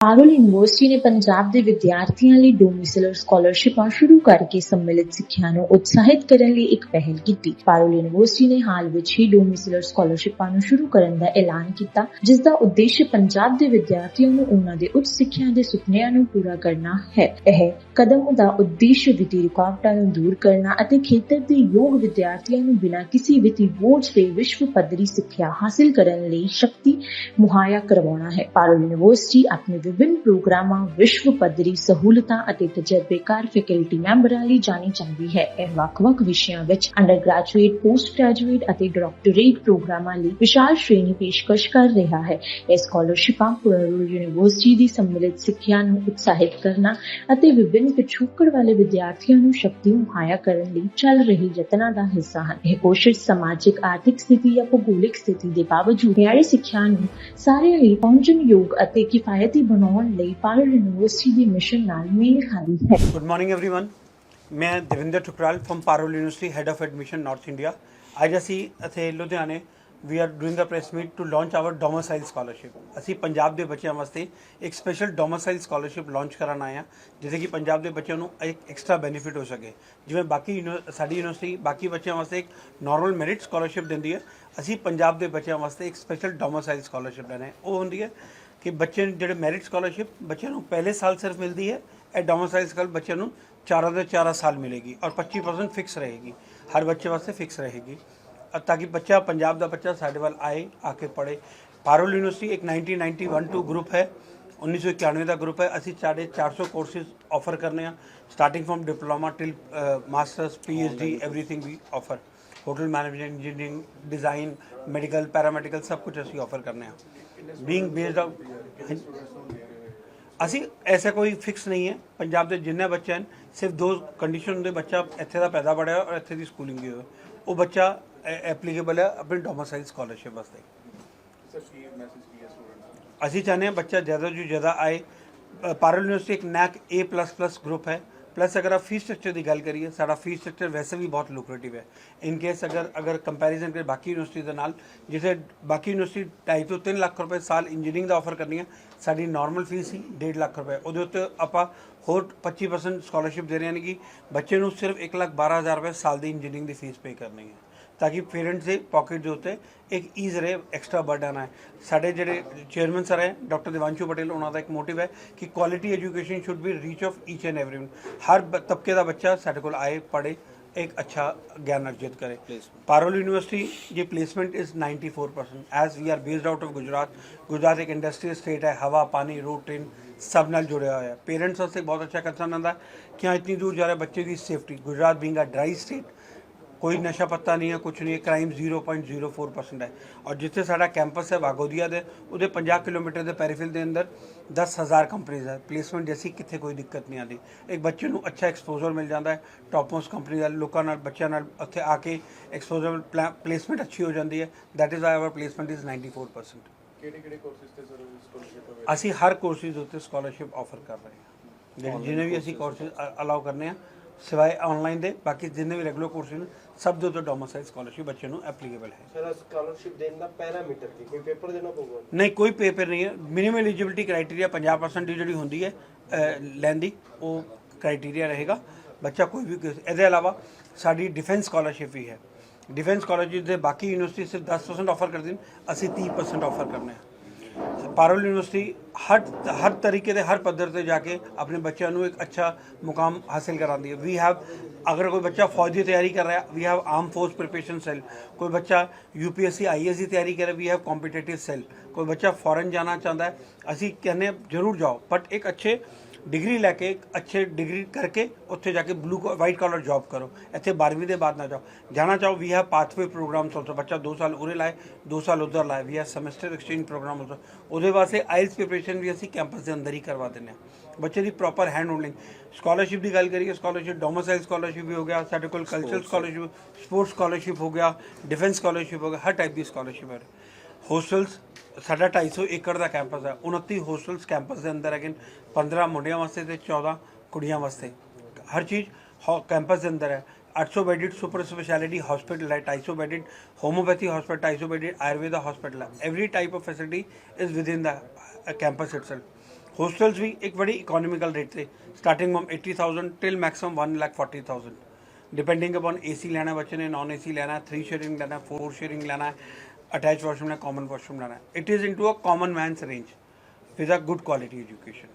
Parul university ਨੇ ਪੰਜਾਬ ਦੇ ਵਿਦਿਆਰਥੀਆਂ ਲਈ ਡੋਮਿਸਲਰ ਸਕਾਲਰਸ਼ਿਪਾਂ ਸ਼ੁਰੂ ਕਰਕੇ ਸੰਮਿਲਿਤ ਸਿੱਖਿਆ ਨੂੰ ਉਤਸ਼ਾਹਿਤ ਕਰਨ ਲਈ ਇੱਕ ਪਹਿਲ ਕੀਤੀ। ਪਾਰੁਲ ਯੂਨੀਵਰਸਿਟੀ ਨੇ ਹਾਲ ਵਿੱਚ ਹੀ ਡੋਮਿਸਲਰ ਸਕਾਲਰਸ਼ਿਪਾਂ ਨੂੰ ਸ਼ੁਰੂ ਕਰਨ ਦਾ ਐਲਾਨ ਕੀਤਾ, ਜਿਸ ਦਾ ਉਦੇਸ਼ ਪੰਜਾਬ ਦੇ ਵਿਦਿਆਰਥੀਆਂ ਨੂੰ ਉਹਨਾਂ ਦੇ ਉੱਚ ਸਿੱਖਿਆ ਦੇ ਸੁਪਨਿਆਂ ਨੂੰ ਪੂਰਾ ਕਰਨਾ ਹੈ। ਇਹ ਕਦਮ ਦਾ ਉਦੇਸ਼ ਵਿੱਤੀ ਰੁਕਾਵਟਾਂ ਨੂੰ ਦੂਰ ਕਰਨਾ ਅਤੇ ਖੇਤਰ ਦੇ ਯੋਗ ਵਿਦਿਆਰਥੀਆਂ ਨੂੰ ਬਿਨਾਂ ਕਿਸੇ ਵਿੱਤੀ ਬੋਝ ਦੇ ਵਿਸ਼ਵ ਪੱਧਰੀ ਸਿੱਖਿਆ ਹਾਸਲ ਕਰਨ ਲਈ ਸ਼ਕਤੀ ਮੁਹੱਈਆ ਕਰਵਾਉਣਾ ਹੈ। ਪਾਰੁਲ ਯੂਨੀਵਰਸਿਟੀ ਆਪਣੇ ਵਿਭਿੰਨ ਪ੍ਰੋਗਰਾਮਾਂ, ਵਿਸ਼ਵ ਪੱਧਰੀ ਸਹੂਲਤਾਂ ਅਤੇ ਤਜਰਬੇਕਾਰ ਫੈਕਲਟੀ ਮੈਂਬਰਾਂ ਲਈ ਜਾਣੀ ਜਾਂਦੀ ਹੈ। ਇਹ ਵੱਖ-ਵੱਖ ਵਿਸ਼ਿਆਂ ਵਿੱਚ ਅੰਡਰਗ੍ਰੈਜੂਏਟ, ਪੋਸਟ ਗ੍ਰੈਜੂਏਟ ਅਤੇ ਡਾਕਟੋਰੇਟ ਪ੍ਰੋਗਰਾਮਾਂ ਲਈ ਵਿਸ਼ਾਲ ਸ਼੍ਰੇਣੀ ਪੇਸ਼ਕਸ਼ ਕਰ ਰਿਹਾ ਹੈ। ਇਹ ਸਕਾਲਰਸ਼ਿਪਾਂ ਪਾਰੁਲ ਯੂਨੀਵਰਸਿਟੀ ਦੀ ਸੰਮਿਲਿਤ ਸਿੱਖਿਆ ਨੂੰ ਉਤਸ਼ਾਹਿਤ ਕਰਨਾ ਅਤੇ ਵਿਭਿੰਨ ਪਿਛੋਕੜ ਵਾਲੇ ਵਿਦਿਆਰਥੀਆਂ ਨੂੰ ਸ਼ਕਤੀ ਮੁਹੱਈਆ ਕਰਨ ਲਈ ਚੱਲ ਰਹੇ ਯਤਨਾਂ ਦਾ ਹਿੱਸਾ ਹਨ। ਇਹ ਕੋਸ਼ਿਸ਼ ਸਮਾਜਿਕ, ਆਰਥਿਕ ਸਥਿਤੀ ਜਾਂ ਭੂਗੋਲਿਕ ਸਥਿਤੀ ਦੇ ਬਾਵਜੂਦ ਮਿਆਰੀ ਸਿੱਖਿਆ ਨੂੰ ਸਾਰਿਆਂ ਲਈ ਪਹੁੰਚਣਯੋਗ ਅਤੇ ਕਿਫਾਇਤੀ ਬਣਾਉਣ ਲਈ ਪਾਰੁਲ ਯੂਨੀਵਰਸਿਟੀ ਦੇ ਮਿਸ਼ਨ ਨਾਲ ਮੇਲ ਖਾਂਦੀ ਹੈ। ਗੁੱਡ ਮਾਰਨਿੰਗ एवरीवन ਮੈਂ Davinder Thukral from Parul university head of admission north India ਅੱਜ ਅਸੀਂ ਇੱਥੇ ਲੁਧਿਆਣੇ we are doing a press meet to launch our domicile scholarship ਅਸੀਂ ਪੰਜਾਬ ਦੇ ਬੱਚਿਆਂ ਵਾਸਤੇ ਇੱਕ ਸਪੈਸ਼ਲ ਡੋਮਿਸਾਈਲ ਸਕਾਲਰਸ਼ਿਪ ਲਾਂਚ ਕਰਨ ਆਏ ਹਾਂ ਜਿਹਦੇ ਕਿ ਪੰਜਾਬ ਦੇ ਬੱਚਿਆਂ ਨੂੰ ਇੱਕ ਐਕਸਟਰਾ ਬੈਨੀਫਿਟ ਹੋ ਸਕੇ ਜਿਵੇਂ ਬਾਕੀ ਯੂਨੀ- ਸਾਡੀ ਯੂਨੀਵਰਸਿਟੀ ਬਾਕੀ ਬੱਚਿਆਂ ਵਾਸਤੇ ਇੱਕ ਨਾਰਮਲ ਮੈਰਿਟ ਸਕਾਲਰਸ਼ਿਪ ਦਿੰਦੀ ਹੈ ਅਸੀਂ ਪੰਜਾਬ ਦੇ ਬੱਚਿਆਂ ਵਾਸਤੇ ਇੱਕ ਸਪੈਸ਼ਲ ਡੋਮਿਸਾਈਲ ਸਕਾਲਰਸ਼ਿਪ ਲੈਣਾ ਹੈ ਉਹ ਹੁੰਦੀ ਹੈ ਕਿ ਬੱਚੇ ਨੂੰ ਜਿਹੜੇ ਮੈਰਿਟ ਸਕਾਲਰਸ਼ਿਪ ਬੱਚਿਆਂ ਨੂੰ ਪਹਿਲੇ ਸਾਲ ਸਿਰਫ ਮਿਲਦੀ ਹੈ ਇਹ ਡੋਮਿਸਾਈਲ ਸਕਾਲ ਬੱਚਿਆਂ ਨੂੰ ਚਾਰਾਂ ਦੇ ਚਾਰਾਂ ਸਾਲ ਮਿਲੇਗੀ ਔਰ 25% ਫਿਕਸ ਰਹੇਗੀ ਹਰ ਬੱਚੇ ਵਾਸਤੇ ਫਿਕਸ ਰਹੇਗੀ ਅ ਤਾਂ ਕਿ ਬੱਚਾ ਪੰਜਾਬ ਦਾ ਬੱਚਾ ਸਾਡੇ ਵੱਲ ਆਏ ਆ ਕੇ ਪੜ੍ਹੇ ਪਾਰੋਲ ਯੂਨੀਵਰਸਿਟੀ ਇੱਕ 1991 ਟੂ ਗਰੁੱਪ ਹੈ 1991 ਦਾ ਗਰੁੱਪ ਹੈ ਅਸੀਂ ਸਾਡੇ 400 ਕੋਰਸਿਸ ਆਫਰ ਕਰਨੇ ਆ starting from diploma till masters PhD everything we offer hotel management engineering design medical paramedical ਸਭ ਕੁਝ ਅਸੀਂ ਆਫਰ ਕਰਨੇ ਆ ਬੀਇੰਗ ਬੇਸਡ ਅਸੀਂ ਐਸਾ ਕੋਈ ਫਿਕਸ ਨਹੀਂ ਹੈ। ਪੰਜਾਬ ਦੇ ਜਿੰਨੇ ਬੱਚੇ ਹਨ ਸਿਰਫ ਦੋ ਕੰਡੀਸ਼ਨ ਹੁੰਦੇ। ਬੱਚਾ ਇੱਥੇ ਦਾ ਪੈਦਾ ਬੜਿਆ ਔਰ ਇੱਥੇ ਦੀ ਸਕੂਲਿੰਗ ਵੀ ਹੋਵੇ। ਉਹ ਬੱਚਾ ਐਪਲੀਕੇਬਲ ਹੈ ਆਪਣੇ ਡੋਮਿਸਾਈਲ ਸਕਾਲਰਸ਼ਿਪ ਵਾਸਤੇ। ਅਸੀਂ ਚਾਹੁੰਦੇ ਹਾਂ ਬੱਚਾ ਜ਼ਿਆਦਾ ਤੋਂ ਜ਼ਿਆਦਾ ਆਏ ਪਾਰਲ ਯੂਨੀਵਰਸਿਟੀ ਇੱਕ ਨੈਕ A++ ਗਰੁੱਪ ਹੈ। ਪਲੱਸ ਅਗਰ ਆਪ ਫੀਸ ਸਟਰਕਚਰ ਦੀ ਗੱਲ ਕਰੀਏ, ਸਾਡਾ ਫੀਸ ਸਟਰਕਚਰ ਵੈਸੇ ਵੀ ਬਹੁਤ ਲੁਕਰੇਟਿਵ ਹੈ। ਇਨ ਕੇਸ ਅਗਰ ਅਗਰ ਕੰਪੈਰੀਜ਼ਨ ਕਰੇ ਬਾਕੀ ਯੂਨੀਵਰਸਿਟੀ ਦੇ ਨਾਲ, ਜਿੱਥੇ ਬਾਕੀ ਯੂਨੀਵਰਸਿਟੀ 2.5 ਤੋਂ 3 ਲੱਖ ਰੁਪਏ ਸਾਲ ਇੰਜੀਨੀਅਰਿੰਗ ਦਾ ਆਫਰ ਕਰਨੀ ਹੈ, ਸਾਡੀ ਨਾਰਮਲ ਫੀਸ ਹੀ 1.5 ਲੱਖ ਰੁਪਏ। ਉਹਦੇ ਉੱਤੇ ਆਪਾਂ ਹੋਰ 25% ਸਕਾਲਰਸ਼ਿਪ ਦੇ ਰਹੇ ਹਾਂ ਕਿ ਬੱਚੇ ਨੂੰ ਸਿਰਫ 1 ਲੱਖ 12000 ਰੁਪਏ ਸਾਲ ਦੀ ਇੰਜੀਨੀਅਰਿੰਗ ਦੀ ਫੀਸ ਪੇ ਕਰਨੀ ਹੈ। ਤਾਂ ਕਿ ਪੇਰੈਂਟਸ ਦੇ ਪਾਕਟ ਦੇ ਉੱਤੇ ਇੱਕ ਈਜ਼ ਰਹੇ ਐਕਸਟਰਾ ਬਰਡਨ ਹੈ ਸਾਡੇ ਜਿਹੜੇ ਚੇਅਰਮੈਨ ਸਰ ਹੈ ਡਾਕਟਰ ਦਿਵਾਂਸ਼ੂ ਪਟੇਲ ਉਹਨਾਂ ਦਾ ਇੱਕ ਮੋਟਿਵ ਹੈ ਕਿ quality education should be reach of each and everyone ਹਰ ਤਬਕੇ ਦਾ ਬੱਚਾ ਸਾਡੇ ਕੋਲ ਆਏ ਪੜ੍ਹੇ ਇੱਕ ਅੱਛਾ ਗਿਆਨ ਅਰਜਿਤ ਕਰੇ। Parul university the placement is 94% as we are based out of Gujarat Gujarat ਇੱਕ ਇੰਡਸਟਰੀਅਲ ਸਟੇਟ ਹੈ ਹਵਾ ਪਾਣੀ ਰੋਡ ਟ੍ਰੇਨ ਸਭ ਨਾਲ ਜੁੜਿਆ ਹੋਇਆ। ਹੈ ਪੇਰੈਂਟਸ ਵਾਸਤੇ ਬਹੁਤ ਅੱਛਾ ਕੰਸਰਨ ਹੁੰਦਾ ਹੈ। ਕਿ ਹਾਂ ਇਤਨੀ ਦੂਰ ਜਾ ਰਹੇ ਬੱਚੇ ਦੀ safety Gujarat being a dry state ਕੋਈ ਨਸ਼ਾ ਪੱਤਾ ਨਹੀਂ ਹੈ ਕੁਝ ਨਹੀਂ ਹੈ ਕ੍ਰਾਈਮ 0.04% ਹੈ। ਔਰ ਜਿੱਥੇ ਸਾਡਾ ਕੈਂਪਸ ਹੈ ਵਾਗੋਦੀਆ ਦੇ ਉਹਦੇ 50 ਕਿਲੋਮੀਟਰ ਦੇ ਪੈਰੀਫਿਲ ਦੇ ਅੰਦਰ 10000 ਕੰਪਨੀਆਂ ਹੈ। ਪਲੇਸਮੈਂਟ ਜੈਸੀ ਕਿੱਥੇ ਕੋਈ ਦਿੱਕਤ ਨਹੀਂ ਆਉਂਦੀ। ਇੱਕ ਬੱਚੇ ਨੂੰ ਅੱਛਾ ਐਕਸਪੋਜ਼ਰ ਮਿਲ ਜਾਂਦਾ ਹੈ ਟੌਪ ਮੋਸਟ ਕੰਪਨੀ ਦਾ ਲੋਕਾਂ ਨਾਲ ਬੱਚਿਆਂ ਨਾਲ ਉੱਥੇ ਆ ਕੇ ਐਕਸਪੋਜ਼ਰ ਪਲੇਸਮੈਂਟ ਅੱਛੀ ਹੋ ਜਾਂਦੀ ਹੈ। That is our placement is 94% ਕਿਹੜੇ ਕਿਹੜੇ ਕੋਰਸਿਸ ਤੇ ਸਰ ਸਕਾਲਰਸ਼ਿਪ ਅਸੀਂ ਹਰ ਕੋਰਸਿਸ ਉੱਤੇ ਸਕਾਲਰਸ਼ਿਪ ਆਫਰ ਕਰ ਰਹੇ ਹਾਂ। ਜਿਹੜੇ ਜਿਹਨੇ ਵੀ ਅਸੀਂ ਕੋਰਸਿਸ ਅਲਾਉ ਕਰਨੇ ਆ ਸਿਵਾਏ ਆਨਲਾਈਨ ਦੇ ਬਾਕੀ ਜਿੰਨੇ ਵੀ ਰੈਗੂਲਰ ਕੋਰਸਿਸ ਨੇ ਸਭ ਦੇ ਉੱਤੇ ਡੋਮਿਸਾਈਲ ਸਕਾਲਰਸ਼ਿਪ ਬੱਚੇ ਨੂੰ ਐਪਲੀਕੇਬਲ ਹੈ। ਸਰ ਸਕਾਲਰਸ਼ਿਪ ਦੇਣ ਦਾ ਪੈਰਾਮੀਟਰ ਕੀ? ਕੋਈ ਪੇਪਰ ਦੇਣਾ ਪਊਗਾ? ਨਹੀਂ ਕੋਈ ਪੇਪਰ ਨਹੀਂ ਹੈ। ਮਿਨੀਮਮ ਐਲੀਜੀਬਿਲਟੀ ਕ੍ਰਾਈਟੇਰੀਆ 50% ਦੀ ਜਿਹੜੀ ਹੁੰਦੀ ਹੈ ਲੈਣ ਦੀ ਉਹ ਕ੍ਰਾਈਟੇਰੀਆ ਰਹੇਗਾ। ਬੱਚਾ ਕੋਈ ਵੀ ਇਹਦੇ ਇਲਾਵਾ ਸਾਡੀ ਡਿਫੈਂਸ ਸਕਾਲਰਸ਼ਿਪ ਵੀ ਹੈ। ਡਿਫੈਂਸ ਕਾਲਜ ਦੇ ਬਾਕੀ ਯੂਨੀਵਰਸਿਟੀ ਸਿਰਫ 10% ਆਫਰ ਕਰਦੀ ਨੇ ਅਸੀਂ 30% ਆਫਰ ਕਰਨੇ ਆ। ਪਾਰੋਲ ਯੂਨੀਵਰਸਿਟੀ ਹਰ ਹਰ ਤਰੀਕੇ ਦੇ ਹਰ ਪੱਧਰ ਤੇ ਜਾ ਕੇ ਆਪਣੇ ਬੱਚਿਆਂ ਨੂੰ ਇੱਕ ਅੱਛਾ ਮੁਕਾਮ ਹਾਸਿਲ ਕਰਾਉਂਦੀ ਹੈ। ਵੀ ਹੈਵ ਅਗਰ ਕੋਈ ਬੱਚਾ ਫੌਜ ਦੀ ਤਿਆਰੀ ਕਰ ਰਿਹਾ we have arm force preparation cell ਕੋਈ ਬੱਚਾ ਯੂਪੀਐਸਸੀ ਆਈਐਸ ਦੀ ਤਿਆਰੀ ਕਰ ਰਿਹਾ ਵੀ ਹੈਵ ਕੰਪੀਟੀਟਿਵ ਸੈੱਲ ਕੋਈ ਬੱਚਾ ਫੋਰਨ ਜਾਣਾ ਚਾਹੁੰਦਾ ਹੈ, ਅਸੀਂ ਕਹਿੰਦੇ ਜ਼ਰੂਰ ਜਾਓ। ਬਟ ਇੱਕ ਅੱਛੇ ਡਿਗਰੀ ਲੈ ਕੇ ਇੱਕ ਅੱਛੇ ਡਿਗਰੀ ਕਰਕੇ ਉੱਥੇ ਜਾ ਕੇ ਬਲੂ ਵਾਈਟ ਕਾਲਰ ਜੌਬ ਕਰੋ। ਇੱਥੇ 12ਵੀਂ ਦੇ ਬਾਅਦ ਨਾ ਜਾਓ। ਜਾਣਾ ਚਾਹੋ we have pathway programs also ਬੱਚਾ 2 ਸਾਲ ਉਰੇ ਲਾਏ 2 ਸਾਲ ਉਧਰ ਲਾਏ। We have semester exchange program also ਉਹਦੇ ਵਾਸਤੇ ਆਈਲਸ ਪ੍ਰੀਪਰੇਸ਼ਨ ਵੀ ਅਸੀਂ ਕੈਂਪਸ ਦੇ ਅੰਦਰ ਹੀ ਕਰਵਾ ਦਿੰਦੇ ਹਾਂ। ਬੱਚੇ ਦੀ ਪ੍ਰੋਪਰ ਹੈਂਡ ਹੋਲਡਿੰਗ ਸਕਾਲਰਸ਼ਿਪ ਦੀ ਗੱਲ ਕਰੀਏ ਸਕਾਲਰਸ਼ਿਪ ਡੋਮਿਸਾਈਲ ਸਕਾਲਰਸ਼ਿਪ ਵੀ ਹੋ ਗਿਆ ਸਾਡੇ ਕੋਲ ਕਲਚਰਲ ਸਕਾਲਰਸ਼ਿਪ ਸਪੋਰਟਸ ਸਕਾਲਰਸ਼ਿਪ ਹੋ ਗਿਆ ਡਿਫੈਂਸ ਸਕਾਲਰਸ਼ਿਪ ਹੋ ਗਿਆ ਹਰ ਟਾਈਪ ਦੀ ਸਕਾਲਰਸ਼ਿਪ ਹੈ। ਹੋਸਟਲਸ, ਸਾਡਾ 250 ਏਕੜ ਦਾ ਕੈਂਪਸ ਹੈ। 29 ਹੋਸਟਲਸ ਕੈਂਪਸ ਦੇ ਅੰਦਰ ਹੈਗੇ 15 ਮੁੰਡਿਆਂ ਵਾਸਤੇ ਤੇ 14 ਕੁੜੀਆਂ ਵਾਸਤੇ। ਹਰ ਚੀਜ਼ ਕੈਂਪਸ ਦੇ ਅੰਦਰ ਹੈ। 800 ਬੈਡਡ ਸੁਪਰ ਸਪੈਸ਼ਲਿਟੀ ਹਸਪੀਟਲ ਹੈ 250 bedded homeopathy hospital 250 bedded Ayurveda hospital ਹੈ। Every type of facility is within the campus itself hostels ਵੀ ਇੱਕ ਬੜੀ ਇਕਨੋਮਿਕਲ ਰੇਟ ਤੇ starting from 80000 till maximum 140000 depending upon AC ਲੈਣਾ ਬੱਚੇ ਨੇ ਨਾਨ ਏਸੀ ਲੈਣਾ 3 sharing ਲੈਣਾ 4 ਸ਼ੇਅਰਿੰਗ ਲੈਣਾ। attached washroom and common washroom. It is into a common man's range with a good quality education.